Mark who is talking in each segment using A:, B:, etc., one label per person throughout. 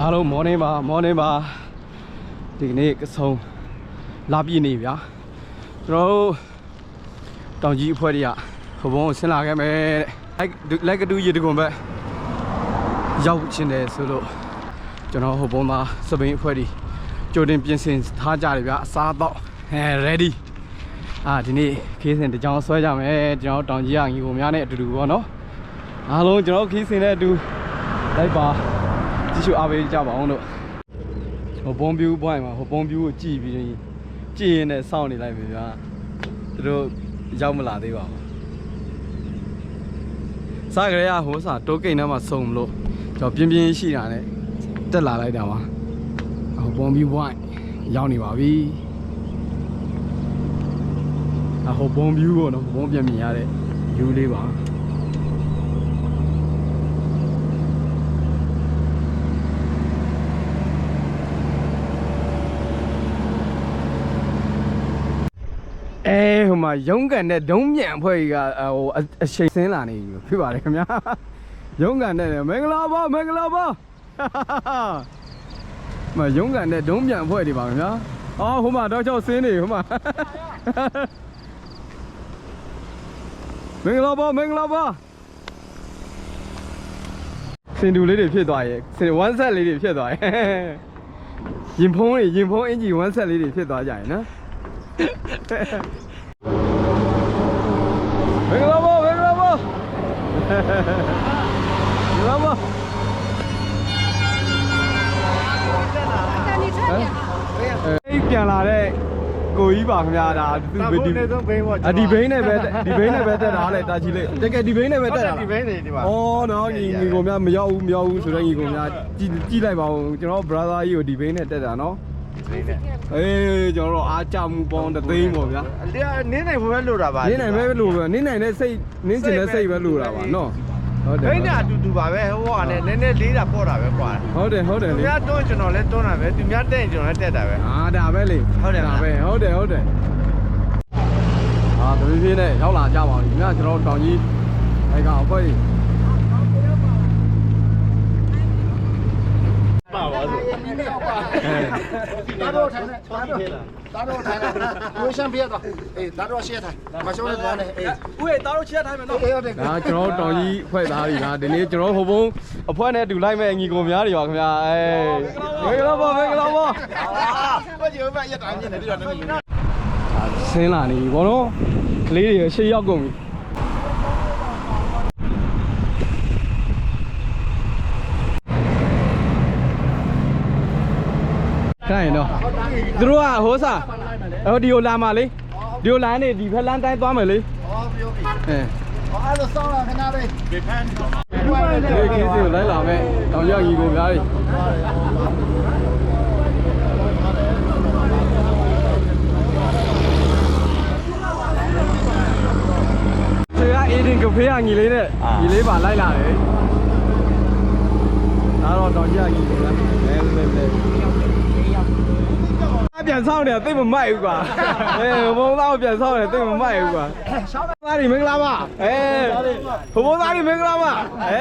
A: အားလုံး morning ပါ morning ပါဒီနေ့ကဆုံလာပြည့်နေဗျာကျွန်တော်တို့တောင်ကြီးအဖွဲ့တွေကခဘုံကိုဆင်းလာခဲ့မယ်တဲ့လက်ကတူးရေတကွန်ဘက်ရောက်ရှင်တယ်ဆိုလို့ကျွန်တော်ဟိုဘုံမှာစပိန်အဖွဲ့တွေကြိုတင်ပြင်ဆင်ထားကြတယ်ဗျာအစားတော့အဲ ready အာဒီနေ့ခေးစင်တကြောင်ဆွဲကြမယ်ကျွန်တော်တောင်ကြီးရငီကိုများနဲ့အတူတူပေါ့နော်အားလုံးကျွန်တော်ခေးစင်နဲ့အတူလိုက်ပါ ကြည့်ရှုအားပေးကြပါအောင်လို့ဟိုပုံပြူပွိုင်းမှာဟိုပုံပြူကိုကြည့်ပြီးရင်ကြည့်ရင်လည်းစောင့်နေလိုက်ပြီဗျာသူတို့ရောက်မလာသေးပါဘူးစားကြရဟိုစားတိုးကိတ်ထဲမှာစုံမလို့ကျွန်တော်ပြင်းပြင်းရှိတာနဲ့တက်လာလိုက်တာပါဟိုပုံပြူပွိုင်းရောက်နေပါပြီအဟိုဘုံဗျူးပေါ့နော်ဘုံပြန်မြင်ရတဲ့ view လေးပါ အဲဟိုမှာရုံးကန်တဲ့ဒုံးမြန်အဖွဲ့ကြီးကဟိုအအချိန်ဆင်းလာနေပြီဖြစ်ပါတယ်ခင်ဗျာရုံးကန်တဲ့မင်္ဂလာပါမင်္ဂလာပါမရုံးကန်တဲ့ဒုံးမြန်အဖွဲ့တွေပါခင်ဗျာအော်ဟိုမှာတော့ချောက်ဆင်းနေဟိုမှာမင်္ဂလာပါမင်္ဂလာပါစင်တူလေးတွေဖြစ်သွားရဲ့စင်ဝမ်းဆက်လေးတွေဖြစ်သွားရဲ့ရင်ဖုံးတွေရင်ဖုံးအင်ဂျီဝမ်းဆက်လေးတွေဖြစ်သွားကြရင်နော် မင်္ဂလာပါမင်္ဂလာပါမင်္ဂလာပါအေးပြန်လာတဲ့ကိုကြီးပါခင်ဗျာဒါသူ
B: ဒါဘုန်းနဲ့ဆုံးဘိန်းပေါ့
A: အဒီဘိန်းနဲ့ပဲဒီဘိန်းနဲ့ပဲတက်တာလေတာကြီးလေးတကယ်ဒီဘိန်းနဲ့ပဲတက်တာ
B: ဒီဘိန်းနေဒီမှာ
A: ဩတော့ညီညီကိုများမရောက်ဘူးမရောက်ဘူးဆိုတော့ညီကိုများကြည့်ကြည့်လိုက်ပါဦးကျွန်တော် brother ကြီးကိုဒီဘိန်းနဲ့တက်တာနော် အေးကျွန်တော်တို့အားကြမှုပေါင်းတစ်သိန်းပေါ့ဗျာ
B: အလျာနင်းနိုင်ဖို့ပဲလိုတာပါ
A: နင်းနိုင်ပဲလို့ပဲနင်းနိုင်တဲ့စိတ်နင်းကျင်တဲ့စိတ်ပဲလို့တာပါနော်ဟုတ်တယ်
B: ဘိန်းနဲ့အတူတူပါပဲဟိုကလည်းနည်းနည်းလေးတာပေါ့တာပဲကွာ
A: ဟုတ်တယ်ဟုတ်တယ်
B: သူ
A: လေ
B: များတွန်းကျွန်တော်လည်းတွန်းတာပဲသူများတက်ရင်ကျွန်တော်လည်းတက်တာပဲ
A: အာဒါပဲလေ
B: ဟုတ်တယ်မ
A: ဒါ
B: လား
A: ပဲဟုတ်တယ်ဟုတ်တယ်အာတပည့်ပြင်းနဲ့ရောက်လာကြပါပြီညကျွန်တော်တို့တောင်ကြီးအဲကောင်အဖွဲ့ကြီး
B: ပါပါဆို
A: အဲ
C: 打多台呢？打多打多台呢？我先别打，哎，打多些台，马上来打呢，哎，
A: ဦးရေတားတို့ချစ်ထိုင်းမယ်နော်
C: 哎要这
A: ဒါကျွန်တော်တို့တောင်ကြီးဖွဲ့သားတွေကဒီနေ့ကျွန်တော်ဟိုဘုံအဖွဲ့နဲ့အတူလိုက်မဲ့အညီကိုများတွေပါခင်ဗျာအဲမင်္ဂလာပါမင်္ဂလာပါ
C: 我就把一打进来，这样能赢。
A: ဆင်းလာနေပြီဘောနော်ကလေးတွေရှေ့ရောက်ကုန်ပြီ ခိုင်းတော့သူတို့ကဟိုးစားဟိုဒီကိုလာမှာလေဒီကိုလမ်းနေဒီဖက်လမ်းတိုင်းသွားမယ်လေ
C: ဟောပြောပြီအဲ
A: အဲ့
C: တော့စောင်းလာခဏလေးဒီဖန်
A: ဒီဖန်လေးကြီးစီကိုလိုက်လာမယ်တော့ရောက်ကြီးကိုဗျားလေးအေးဒင်ကဖေးကညီလေးနဲ့ညီလေးပါလိုက်လာတယ်။ဒါတော့တော်ကြကြီးပဲ။လဲလဲလဲ ပြန်ဆောင်နေတာသိမမိုက်ဘူးကွာအဲဘုံသားကိုပြန်ဆောင်နေတာသိမမိုက်ဘူးကွာသားတွေမင်္ဂလာပါအဲဘုံသားတွေမင်္ဂလာပါအဲ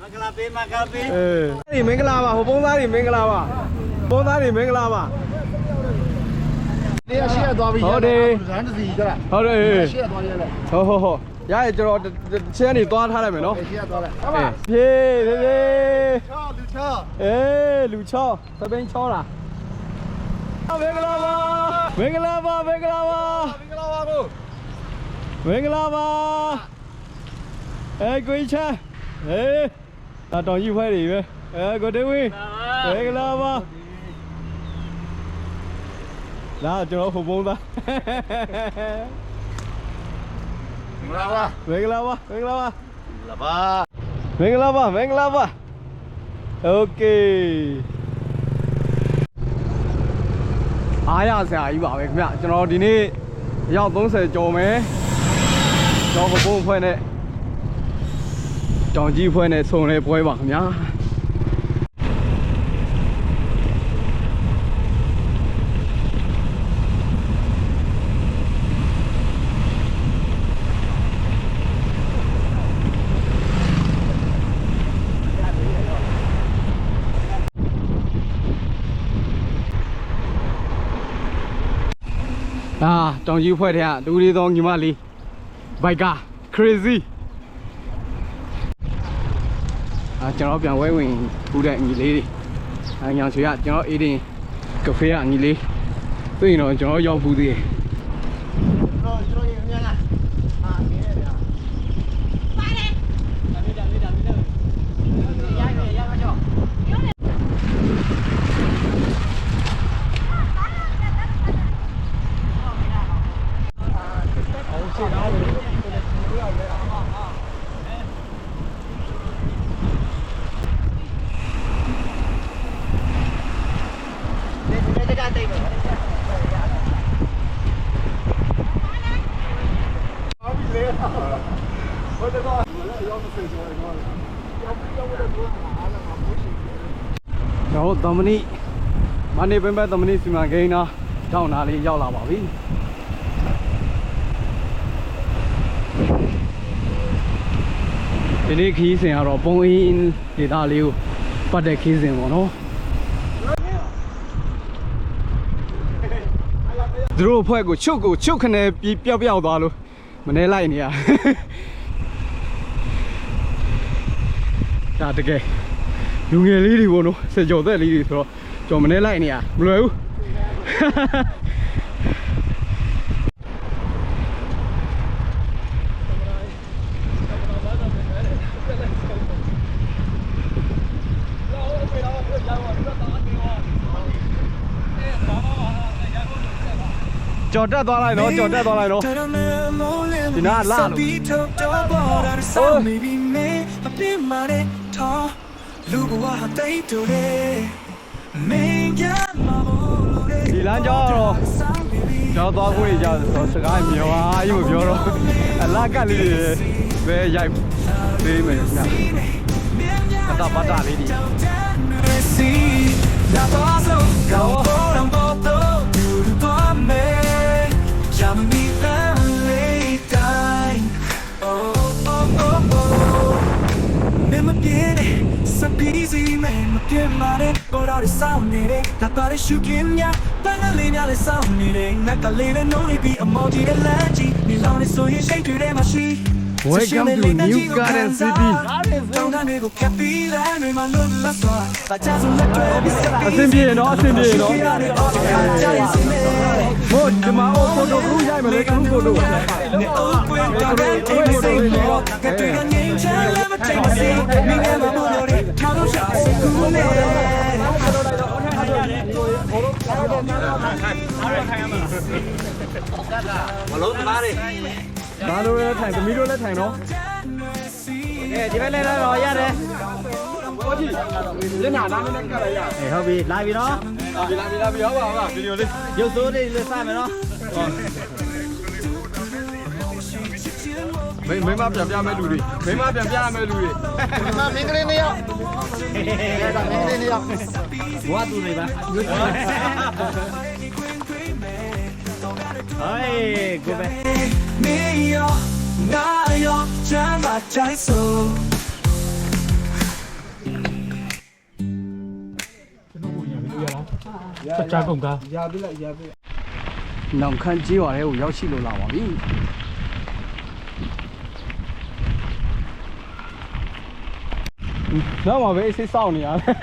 B: မင်္ဂလာပေးမင်္ဂလာပေး
A: အဲဒီမင်္ဂလာပါဟိုဘုံသားတွေမင်္ဂလာပါဘုံသားတွေမင်္ဂလာပါ
C: တရားရှိရသွားပြီ
A: ဟုတ်
C: တယ်ဇန်တစီကြလား
A: ဟုတ်တယ်
C: ရှိရသွားရလဲ
A: ဟုတ်ဟုတ်ဟုတ်ရရကျွန်တော်ချင်းကနေသွားထားလိုက်မယ်နော်
C: ချင်းကသွားလိုက်
A: ဟုတ်ပါဖြေးဖြေးဖြေး
C: 6လူ6
A: အေးလူ6သပင်း6လား မင်္ဂလာပါမင်္ဂလာပါမင်္ဂလာပါ
C: မင်္ဂလာပါကို
A: မင်္ဂလာပါအဲကိုကြီးချမ်းအေးအတော်ကြီးဖွဲ့တွေပဲအဲကိုတေဝင်းမင်္ဂလာပါလာကျွန်တော်ဟိုပုံသား
C: မင်္ဂလာပါ
A: မင်္ဂလာပါမင်္ဂလာပါ
B: လာပါ
A: မင်္ဂလာပါမင်္ဂလာပါโอเค အားရစရာကြီးပါပဲခင်ဗျကျွန်တော်ဒီနေ့အယောက်30ကျော်မယ်ကျွန်တော်ဟိုပုံဖွဲ့နဲ့တောင်ကြီးဖွဲ့နဲ့ဆုံလဲပွဲပါခင်ဗျာ အာ တောင်ကြီးဖွဲ့တဲ့ကတူရီသောညီမလေးဘိုက်က crazy အာကျွန်တော်ပြန်ဝဲဝင်ပူတဲ့ညီလေးတွေအာညာဆွေကကျွန်တော်အေးတင်ကဖေးကညီလေးသိရင်တော့ကျွန်တော်ရောက်ဘူးသေးတယ်
C: တော့ကျွန်တော်ရေအများလားအာမင်းရဲ့ဗျာ
A: ကျွန်တော်တို့သမဏိမန္တလေးဘင်ဘက်သမဏိစီမံကိန်းနာတောင်းနာလေးရောက်လာပါပြီဒီနေ့ခီးစဉ်ကတော့ပုံအင်းဒေတာလေးကိုပတ်တဲ့ခီးစဉ်ပေါ့နော်သူတို့အဖွဲ့ကိုချုပ်ကိုချုပ်ခနဲ့ပြီးပျောက်ပျောက်သွားလို့မနေလိုက်နေရဒါတကယ် လူငယ်လေးတွေပေါ့နော်စကြော်သက်လေးတွေဆိုတော့ကြော်မနေလိုက်နေရမလွယ်ဘူးကြော်တက်သွားလိုက်တော့ကြော်တက်သွားလိုက်တော့ဒီနားကလာလို့
D: လူဘဝဟာတိတ်တူတယ်မင်းကမဘူးလို့
A: ဒီလမ်းကြောင်းကတော့ကျွန်တော်သွားဖို့နေကြဆိုစကားမြောအားကြီးမပြောတော့အလားကလေးတွေပဲရိုက်ပေးမယ်ခင်ဗျအတာပတ်တာလေးတွေ
D: စီလာပါစို့ကော စပီးစီမင်းမပြေမနဲ့ပေါ်တော့စောင်းနေတယ်ဒါပါရရှုကင်းများတန်းလေးများလေးစောင်းနေတယ်ငါကလေးနဲ့နိုးပြီးအမော်ဒီတဲ့လမ်းကြီးဒီလောင်းလေးဆိုရင်ရှိတ်တွေထဲမှာရှိ
A: Welcome to New Garden City
D: တောင်းတနေကိုကပ်ပြီးတိုင်းတွေမှာလွတ်လပ်စွာဘာချဆိုလက်တွေပြီးစ
A: အဆင်ပြေနော်အဆင်ပြေနော်
D: ရတယ်အော်ကြရစီ မဲ
A: ဟိုဒီမှာအိုဖိုတိုကူရိုက်မယ်လေကူဖိုတို
D: နေအိုးပွင့်တော့တဲ့အိမ်စိတ်မောကတ်တွေကငင်းချမ်းလည်းမထိတ်မစီမိငယ်မမို့လို့တဲ့ထားလို့ရှာစကူနဲ့
B: မလုံးသမားတွေ
A: ဒါလိုလည်းထိုင်သမီးတို့လည်းထိုင်နော်
B: အဲဒီဘက်လည်းတော့ရတယ်
A: ဟိုကြည့်လင်းနာနာနဲ့ကပ်လိုက်ရ
B: အေးဟုတ်ပြီလာပြီနော်
A: ပြီလာပြီလာပြီဟောပါပါဗီဒီယိုလေး
B: ရုပ်စိုးလေးလေးစမယ်နော်
A: မိမိမပြန်ပြမဲ့လူတွေမိမပြန်ပြမဲ့လူတွေ
C: မမင်းကလေးနှစ်ယောက်အဲ့ဒါမင်းကလေးနှစ်ယောက်
B: ဘွားသူနေပါဟေးကိုပဲ
D: နေရောငါရောချမ်းသာကြို က်ဆို
A: နောင်ခန်းကြီးရွာထဲကိုရောက်ရှိလို့လာပါပြီတော့မှာပဲအစ်စောင့်နေရတယ်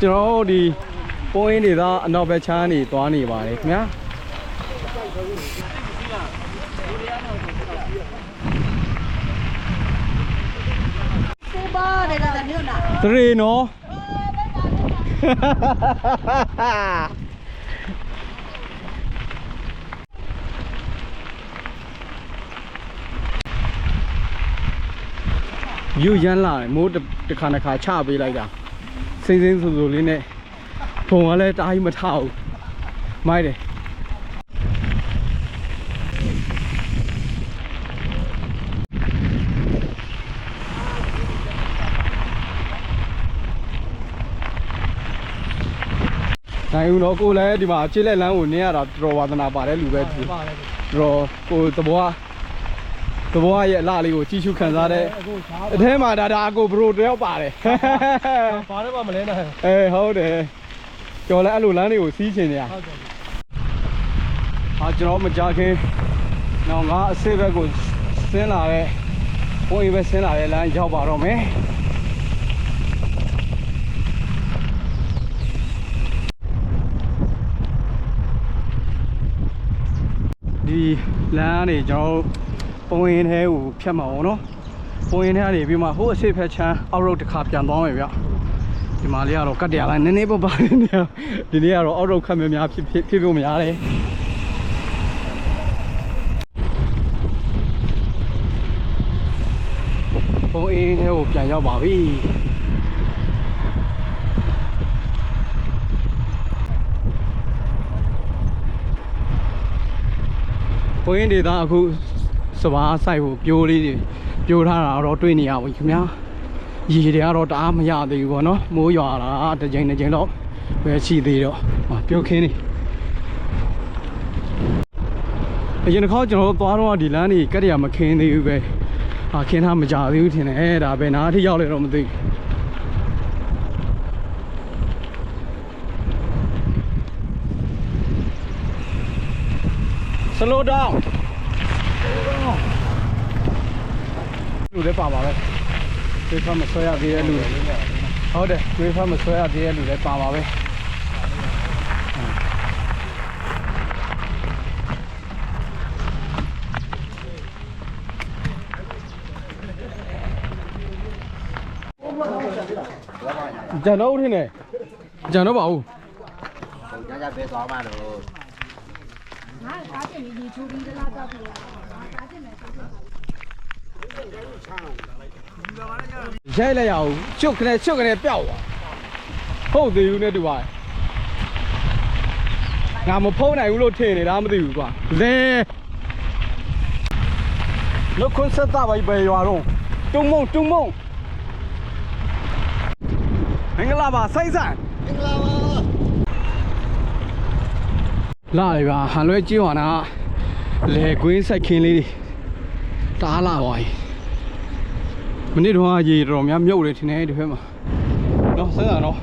A: ကျွန်တော်တို့ဒီပိုးရင်းတွေသားအနောက်ဘက်ချမ်းနေသွားနေပါတယ်ခင်ဗျာ
E: စေပါနေတာမြို့နာ
A: တရေနော်ယူရမ်းလာတယ်မိုးတစ်တစ်ခါတစ်ခါချပေးလိုက်တာစိမ့်စိမ့်ဆူဆူလေးနဲ့ဖုံကလည်းတားကြီးမထဘူးမိုက်တယ် နိုင်ဦးတော့ကိုလည်းဒီမှာခြေလက်လမ်းကိုနင်းရတာတော်တော်ဝါသနာပါတယ်လူပဲဒီတော်ကိုသဘောကသဘောရဲ့အလားလေးကိုကြီးစုခံစားတဲ့အထဲမှာဒါဒါအကိုဘရိုတယောက်ပါတယ်
C: ဘာလည်းမလဲနိုင်
A: အေးဟုတ်တယ်ကျော်လည်းအဲ့လိုလမ်းတွေကိုစီးချင်နေရဟာကျွန်တော်မကြခင်တော့ငါအစစ်ဘက်ကိုဆင်းလာတဲ့ဘုန်းကြီးပဲဆင်းလာတဲ့လမ်းရောက်ပါတော့မယ် ဒီလမ်းကနေကျွန်တော်ပုံရင်ထဲကိုဖြတ်မှာပေါ့နော်ပုံရင်ထဲကနေပြီးမှဟိုအစစ်ဖက်ချမ်းအောက်ရုပ်တစ်ခါပြန်သွားမယ်ဗျဒီမှာလေးကတော့ကတ်တရားလိုက်နည်းနည်းပပနေနေဒီနေ့ကတော့အောက်တော့ခက်များများဖြစ်ဖြစ်ဖြစ်ဖို့များတယ်ဘုံအေးထဲကိုပြန်ရောက်ပါပြီ ဘုံရင်ဒေသအခုစဘာဆိုင်ကိုပြိုးလေးတွေပြိုးထားတာတော့တွေ့နေရပါပြီခင်ဗျာရေတွေကတော့တအားမရသေးဘူးပေါ့နော်မိုးရွာတာတစ်ချိန်တစ်ချိန်တော့ပဲရှိသေးတော့ဟာပြုတ်ခင်းနေအရင်တစ်ခါကျွန်တော်တို့သွားတော့ဒီလမ်းကြီးကက်တရမခင်းသေးဘူးပဲဟာခင်းထားမကြသေးဘူးထင်တယ်အဲဒါပဲနားအထိရောက်လေတော့မသိဘူး slow down လူလည်းပါပါပဲတွေးဖတ်မဆွဲရသေးတဲ့လူတွေဟုတ်တယ်တွေးဖတ်မဆွဲရသေးတဲ့လူလည်းပါပါပဲကျွန်တော်ထင်တယ်ကျွန်တော်ပါဘူး
C: ညညပဲသွားမှာတော့
E: ငါကားပြင်ဒီချူပြီးတလားတော့ပြီကားပြင်မယ်ဆိုတော့
A: ရိုက်လိုက်ရအောင်ချုပ်ခနဲ့ချုပ်ခနဲ့ပျောက်သွားဟုတ်သေးဘူးနဲ့တူပါငါမဖုံးနိုင်ဘူးလို့ထင်နေတာမသိဘူးကွာလဲလောကွန်ဆက်တာဘိုင်ဘယ်ရွာတော့တုံမုံတုံမုံမင်္ဂလာပါစိုက်စံ
C: မင်္ဂလာပါ
A: လာလေဗျာဟန်လွဲကြီးဟောနာလေကွင်းစိုက်ခင်းလေးတွေတအားလာပါ යි မနေ့တော့ရေတော်များမြုပ်တယ်ထင်တယ်ဒီဘက်မှာနော်ဆက်တာနော်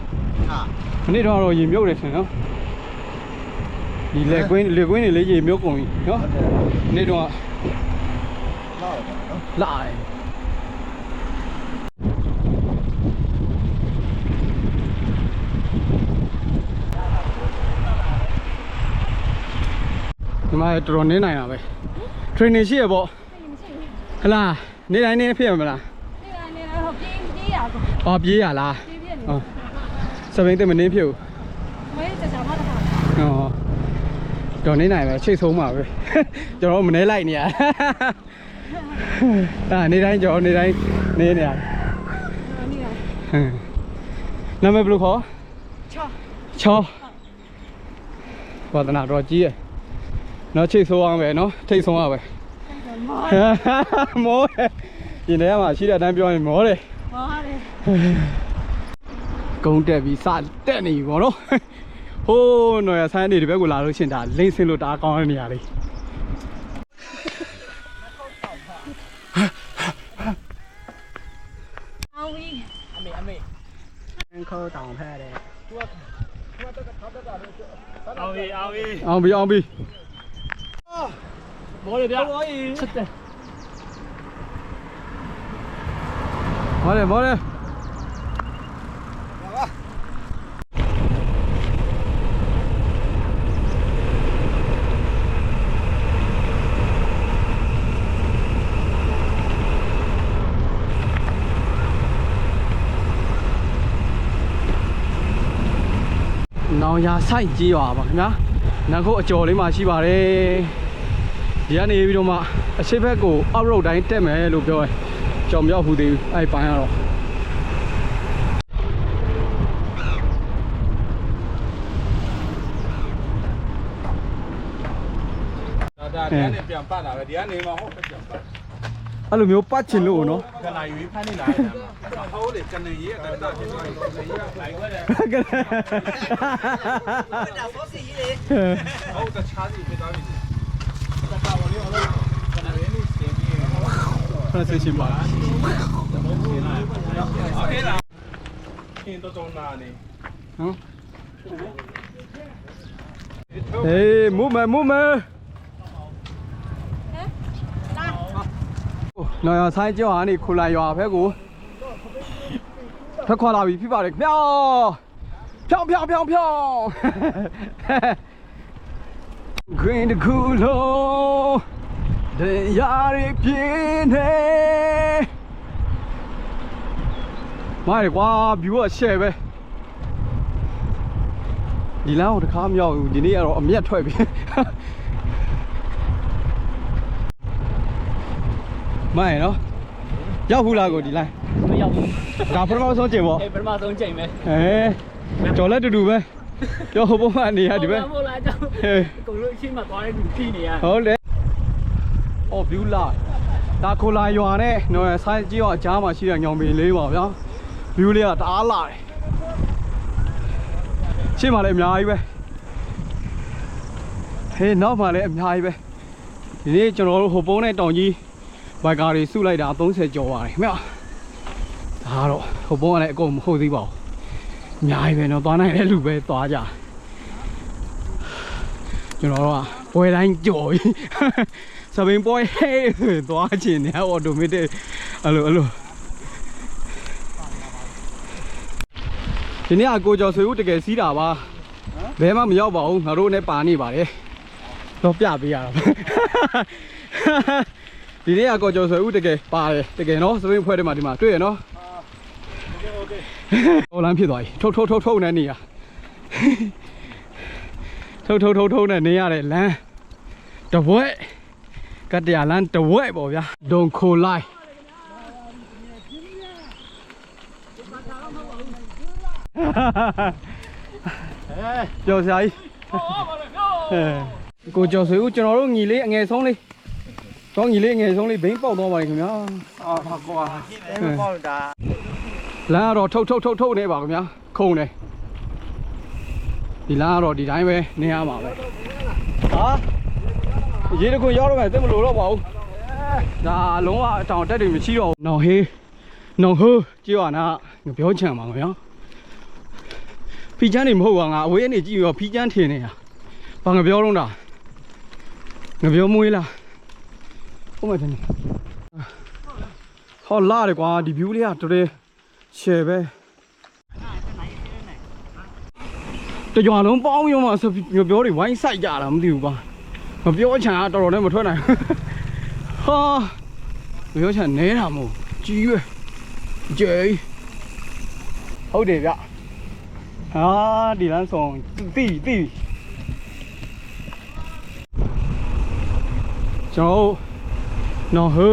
C: ဟာ
A: မနေ့တော့ရေမြုပ်တယ်ထင်နော်ဒီလေကွင်းလေကွင်းတွေလေးရေမြုပ်ကုန်ပြီနော်မနေ့တော့
C: တော့
A: လာတယ်ဒီ မတော်တော်နင်းနိုင်တာပဲ training ရှိရပေါ့ဟလားနေတိုင်းနေဖြစ်ရမလား
E: နေတိုင်းနေတော့ပြေးပြေးရကော
A: အော်ပြေးရလား
E: ပြေးပြေးနေ
A: ဟုတ်စပိန်တက်မနင်းဖြစ်ဘူး
E: မင်းကြာကြာမတော့
A: ဟုတ်တော်နေနိုင်ပဲချိတ်ဆုံးပါပဲကျွန်တော်မနေလိုက်နေရတာနေတိုင်းကျွန်တော်နေတိုင်းနေနေရနာမည်ဘယ်လိုခေါ်
E: ချော
A: ချောဝါဒနာတော်ကြီးရဲ့ နော်ချိတ်ဆိုးအောင်ပဲနော်ထိတ်ဆုံး
E: အောင်ပဲ
A: မောတယ်ရင်ထဲမှာရှိတဲ့အတိုင်းပြောရင်မောတယ်
E: မောတယ်
A: ကုန်းတက်ပြီးစတက်နေပြီဗောနော်ဟိုးနော်ရဆိုင်းနေဒီဘက်ကိုလာလို့ရှင်ဒါလိမ့်စင်လို့တားကောင်းတဲ့နေရာလေး
E: အဝီးအမေအမေအန်
A: ခေါ်တောင်ဖဲတယ်သူကသူကတော့တော့တော့တော့
B: အောင်ပြီအောင်ပြီ
A: အောင်ပြီအောင်ပြီ
B: မော်လေဗျာမော်ကြီးချက်တယ်
A: မောတယ်မောတယ်နောင်ရဆိုင်ကြီးပါပါခင်ဗျာနောက်ခုအကျော်လေးမှာရှိပါတယ် ဒီကနေပြီးတော့မှအရှိတ်ဘက်ကိုအောက်ရုတ်တိုင်းတက်မယ်လို့ပြောတယ်ကြောင်မြောက်ဘူးသေးဘူးအဲ့ပိုင်းကတော့
F: ဒါဒါဒီကနေပြန်ပတ်လာပဲဒီကနေမှဟုတ်ပြန်ပတ်
A: အဲ့လိုမျိုးပတ်ချင်လို့နော်
F: ကလာရွေးဖမ်းနေလာတယ်ဟိုးလေကနေရေးကတည်းကဖြစ်သွားပြီကနေရေးကလိုက်ခွဲတယ်
A: ကဲ
F: ဟုတ်တခြားစီဖြစ်သွားပြီတခါဝင်လို့ကနေနေစင်ပြီး
A: transition ပါ
F: အင်းတော်တော်နာနေ
A: ဟမ်ဟေးမူမဲမူမဲနော်ရဆိုင်ကြောင်းအနေခုလာရွာဘက်ကိုဖက်ခွာလာပြီဖြစ်ပါတယ်ခင်ဗျာဖြောင်းဖြောင်းဖြောင်းဖြောင်း Green တကူလုံး တရားရပြင်းနေမာရကွာ view ကရှယ်ပဲဒီလမ်းကိုတစ်ခါမရောက်ဘူးဒီနေ့ကတော့အမျက်ထွက်ပြီမိုင်းနော်ရောက်ဘူးလားကိုဒီလမ်း
B: မရောက်ဘူး
A: ဒါပထမဆုံးချိန်ပေါ့
B: အေးပထမဆုံးချိန်ပဲ
A: အဲကျော်လက်တူတူပဲကျော်ဟိုဘုံကနေရဒီပဲ
B: ဟုတ်လားကြောင့်
A: ဟေး
B: ကိုလို့အရှိမသွားတဲ့လူကြည့်နေရ
A: ဟုတ်တယ်။ အော် view လာဒါခိုလာရွာနဲ့နော်ဆိုင်းကြီးရွာအကြားမှာရှိတဲ့ညောင်ပင်လေးပါဗျာ။ view လေးကတအားလာတယ်။ရှေ့မှာလည်းအများကြီးပဲ။ဟေးနောက်မှာလည်းအများကြီးပဲ။ဒီနေ့ကျွန်တော်တို့ဟိုပုံးနဲ့တောင်ကြီးဘိုက်ကာတွေစုလိုက်တာ30ကျော်ပါတယ်ခင်ဗျာ။ဒါကတော့ဟိုပုံးကလည်းအကုန်မဟုတ်သေးပါဘူး။အများကြီးပဲနော်သွားနိုင်တဲ့လူပဲသွားကြ။ကျွန်တော်တို့ကပွဲတိုင်းကြော်ပြီ စပင်ပွဲဟဲ့ဆိုရင်သွားချင်တယ်အော်တိုမက်တစ်အဲ့လိုအဲ့လိုဒီနေ့အကိုကျော်ဆွေဦးတကယ်စီးတာပါဘဲမှမရောက်ပါဘူးငါတို့နဲ့ပါနေပါတယ်တော့ပြပေးရတာပါဒီနေ့အကိုကျော်ဆွေဦးတကယ်ပါတယ်တကယ်နော်စပင်ပွဲတွေမှာဒီမှာတွေ့ရနော်โอเคโอเคဟိုလမ်းဖြစ်သွားပြီထုတ်ထုတ်ထုတ်ထုတ်နေနေရ ထုတ်ထုတ်ထုတ်ထုတ်နဲ့နေရတဲ့လမ်းတဝ က်ကတ္တရာလမ်းတဝက်ပေါ့ဗျာဒုံခိုလိုက်ကျော်စရာကြီးအဲကိုကျော်ဆွေဦးကျွန်တော်တို့ညီလေးအငယ်ဆုံးလေးတော့ညီလေးအငယ်ဆုံးလေးဘိန်းပေါက်သွားပါလိမ့်ခင်ဗျာ
C: အော်ဟာကွာအဲမပေါ့တာ
A: လမ်းကတော့ထုတ်ထုတ်ထုတ်ထုတ်နေပါခင်ဗျာခုံတယ်ဒီလမ်းကတော့ဒီတိုင်းပဲနေရမှာပဲဟာ ရေတခွန်ရောက်တော့မယ်သိမလို့တော့ပါဘူးဒါလုံးဝအတောင်တက်တွေမရှိတော့ဘူးနော်ဟေးနော်ဟိုးကြည့်ရနာငါပြောချင်ပါခင်ဗျာဖီချမ်းနေမဟုတ်ပါငါအဝေးကနေကြည့်ရောဖီချမ်းထင်နေတာဘာငါပြောတော့တာငါပြောမွေးလားဟုတ်မယ်ထင်တယ်ဟောလာတယ်ကွာဒီ view လေးကတော်တော်ရှယ်ပဲတကြွလုံးပေါင်းရုံမှာဆိုငါပြောတွေဝိုင်းဆိုင်ကြတာမသိဘူးပါ မပြောချင်တာတော်တော်နဲ့မထွက်နိုင်ဟာမပြောချင်နဲတာမို့ကြီးရွယ်ကျဲဟုတ်တယ်ဗျဟာဒီလမ်းဆောင်တိတိကျွန်တော်နော်ဟို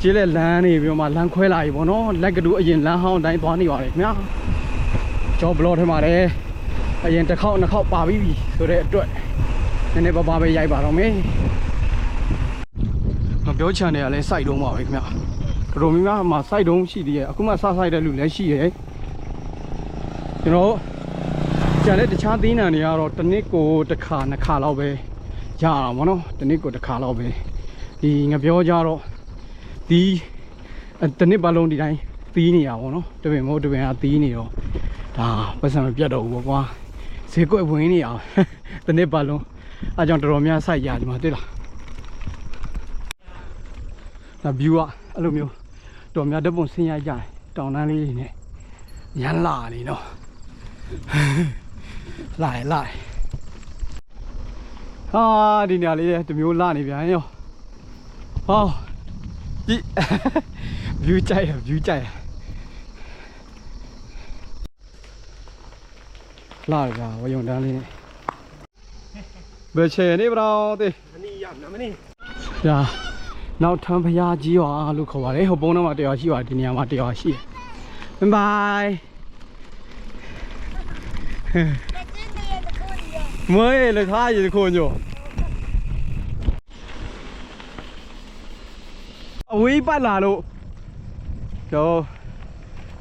A: ကျေးလက်လမ်းနေပြီးတော့မှလမ်းခွဲလာပြီပေါ့နော်လက်ကတူအရင်လမ်းဟောင်းတိုင်းသွားနေပါတယ်ခင်ဗျာကျော်ဘလော့ထဲမှာလည်းအရင်တစ်ခေါက်နှစ်ခေါက်ပါပြီးပြီဆိုတဲ့အတွက် နည်းနည်းပါးပါးပဲရိုက်ပါတော့မယ်မပြောချင်တယ်ကလည်းစိုက်တုံးပါပဲခင်ဗျာတော်တော်များများမှာစိုက်တုံးရှိသေးရဲ့အခုမှစစိုက်တဲ့လူလည်းရှိရဲ့ကျွန်တော်ကျန်တဲ့တခြားသီးနှံတွေကတော့တစ်နှစ်ကိုတစ်ခါနှစ်ခါလောက်ပဲရတာပေါ့နော်တစ်နှစ်ကိုတစ်ခါလောက်ပဲဒီငပြောကြတော့တီးအဲတစ်နှစ်ပတ်လုံးဒီတိုင်းတီးနေရပါတော့တပင်မို့တပင်ကတီးနေတော့ဒါပတ်စံမပြတ်တော့ဘူးပေါ့ကွာဈေးကွက်ဝင်နေအောင်တစ်နှစ်ပတ်လုံး အဲကြောင့်တော်တော်များစိုက်ကြဒီမှာတွေ့လားဒါ view ကအဲ့လိုမျိုးတော်များဓာတ်ပုံဆင်းရကြတယ်တောင်တန်းလေးတွေနဲ့ရမ်းလာနေနော်လာရလာရဟာဒီနေရာလေးတမျိုးလာနေပြန်ရောဟောကြည့် view ကြိုက်ရ view ကြိုက်ရလာရပါဝယုံတန်းလေးနဲ့ ဘယ်ချေနေဗရောတေအနီရနမနီညာနောက်ထမ်းဖျားကြီးရွာလို့ခေါ်ပါတယ်ဟိုပုံးတော့မှတရားရှိပါတယ်ဒီနေရာမှာတရားရှိတယ်ဘိုင်မွေးလေခါရည်ခွန်ညိုအဝေးပတ်လာလို့ကျော်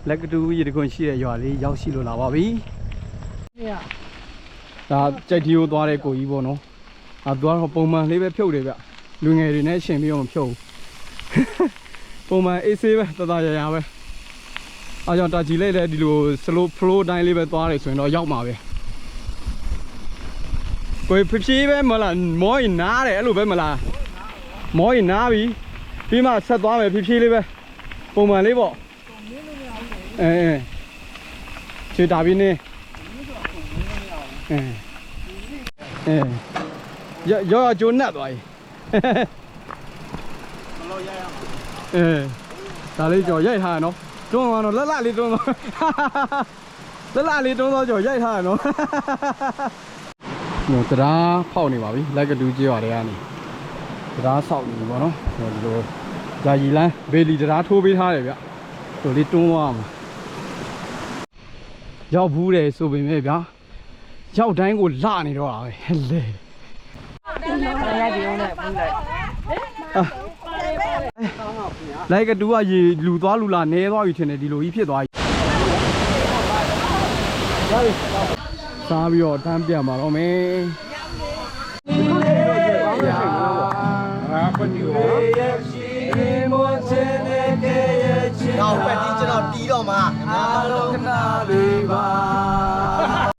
A: လက်ကတူရေတခွန်ရှိတဲ့ရွာလေးရောက်ရှိလို့လာပါပြီ။ ဒါကြိုက်တီကိုသွားတဲ့ကိုကြီးပေါ့နော်။အာသူကတော့ပုံမှန်လေးပဲဖြုတ်တယ်ဗျ။လူငယ်တွေနဲ့ရှင်ပြီးတော့မဖြုတ်ဘူးပုံမှန်အေးဆေးပဲတတရရပဲအားကြောင့်တာကြီးလေးလည်းဒီလို slow flow တိုင်းလေးပဲသွားတယ်ဆိုရင်တော့ရောက်မှာပဲကိုယ်ဖြည်းဖြည်းပဲမလားမောရင်နားတယ်အဲ့လိုပဲမလားမောရင်နားပြီပြီးမှဆက်သွားမယ်ဖြည်းဖြည်းလေးပဲပုံမှန်လေးပေါ့အဲအဲခြေတာပြီးနေ အဲအဲရောရောကျိုးနှက်သွားပြီအဲဒါလေးကြော်ရိုက်ထားရနော်တွန်းသွားတော့လက်လလေးတွန်းသွားလက်လလေးတွန်းသွားကြော်ရိုက်ထားရနော်ညတရားဖောက်နေပါပြီလက်ကတူးကြေးရတယ်ကနေတရားဆောက်နေပြီပေါ့နော်ဒီလိုဂျာကြီးလန်းဘေလီတရားထိုးပေးထားတယ်ဗျဒီလေးတွန်းသွားမှာရောက်ဘူးတယ်ဆိုပေမဲ့ဗျာ ရောက်တိုင်းကိုလနေတော့တာပဲဟဲ့လေလိုက်ကတူကရေလူသွားလူလာနဲသွားပြီထင်တယ်ဒီလိုကြီးဖြစ်သွားပြီစားပြီးတော့တန်းပြန်ပါတော့မယ်
C: တော့ပဲဒီကျွန်တော်တီးတော့မှာအားလုံးခဏ